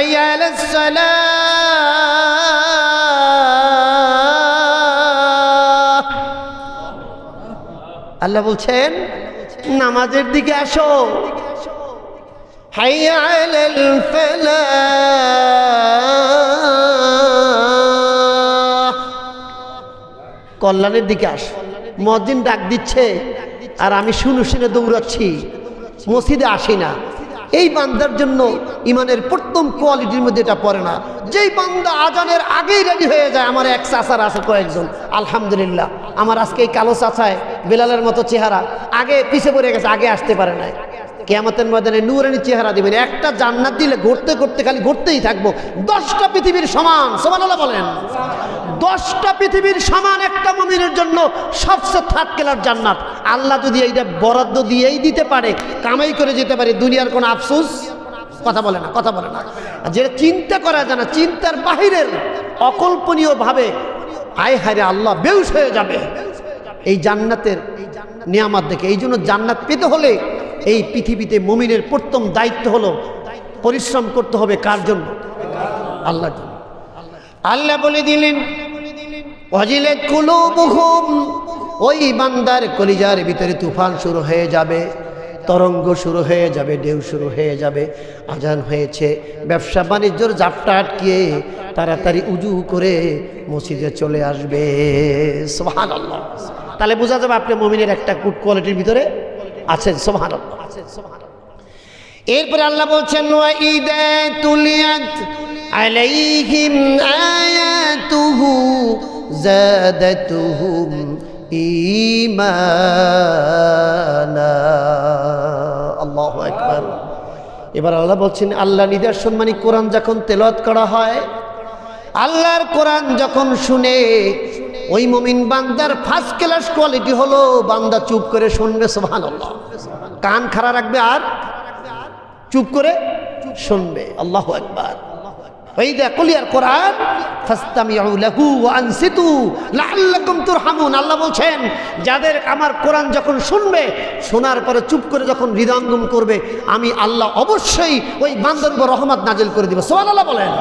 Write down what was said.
حي على الصلاة আল্লাহ বলছেন নামাজের দিকে আসো حي على الفلاح কল্যাণের দিকে আস মসজিদ ডাক দিচ্ছে আর আমি শুনে শুনে দৌড়াচ্ছি মসজিদে আসি না এই বান্দার জন্য ইমানের প্রথম কোয়ালিটির মধ্যে এটা পড়ে না। যেই বান্দা আজানের আগেই রেডি হয়ে যায়, আমার এক চাচার আছে কয়েকজন। আলহামদুলিল্লাহ, আমার আজকে এই কালো চাচায় বেলালের মতো চেহারা, আগে পিছে পড়ে গেছে, আগে আসতে পারে নাই। কেয়ামতের ময়দানে নুরানি চেহারা দিবেন। একটা জান্নাত দিলে ঘুরতে ঘুরতে খালি ঘুরতেই থাকব। দশটা পৃথিবীর সমান সমান বলেন। দশটা পৃথিবীর সমান একটা মমিনের জন্য সবচেয়ে থার্ড ক্লাস জান্নাত। আল্লাহ যদি এইটা বরাদ্দ দিয়েই দিতে পারে, কামাই করে যেতে পারে, দুনিয়ার কোনো আফসোস? কথা বলে না, কথা বলে না। যেটা চিন্তা করা যায় না, চিন্তার বাহিরের অকল্পনীয় ভাবে আয় হায় আল্লাহ, বেউস হয়ে যাবে। এই জান্নাতের নিয়ামত দেখে। এই জন্য জান্নাত পেতে হলে এই পৃথিবীতে মমিনের প্রথম দায়িত্ব হলো পরিশ্রম করতে হবে কার জন্য? আল্লাহর জন্য। আল্লাহ বলে দিলেন অজিলে কুলুবুহুম, ওই বান্দার কলিজার ভিতরে তুফান শুরু হয়ে যাবে, তরঙ্গ শুরু হয়ে যাবে, ঢেউ শুরু হয়ে যাবে, আজান হয়েছে, ব্যবসা বাণিজ্যর জাপটা আটকিয়ে তাড়াতাড়ি উজু করে মসজিদে চলে আসবে। সোহান তাহলে বোঝা যাবে আপনি মমিনের একটা গুড কোয়ালিটির ভিতরে আছেন সোহান আল্লাহ এরপরে আল্লাহ বলছেন আলাইহিম আয়াতুহু জাদাতুহুম ঈমানা আল্লাহু আকবার। এবার আল্লাহ বলছেন, আল্লাহ নিদর্শন মানে কোরআন যখন তেলাওয়াত করা হয়, আল্লাহর কোরআন যখন শুনে, ওই মমিন বান্দার ফার্স্ট ক্লাস কোয়ালিটি হলো বান্দা চুপ করে শুনবে, সুবহানাল্লাহ। কান খাড়া রাখবে আর চুপ করে শুনবে, আল্লাহ একবার ওইদা কুলিয়ার কোরআন আল্লাহ বলছেন, যাদের আমার কোরআন যখন শুনবে, শোনার পরে চুপ করে যখন হৃদয়ঙ্গম করবে, আমি আল্লাহ অবশ্যই ওই বান্ধব রহমত নাজিল করে দিব। আল্লাহ বলেন।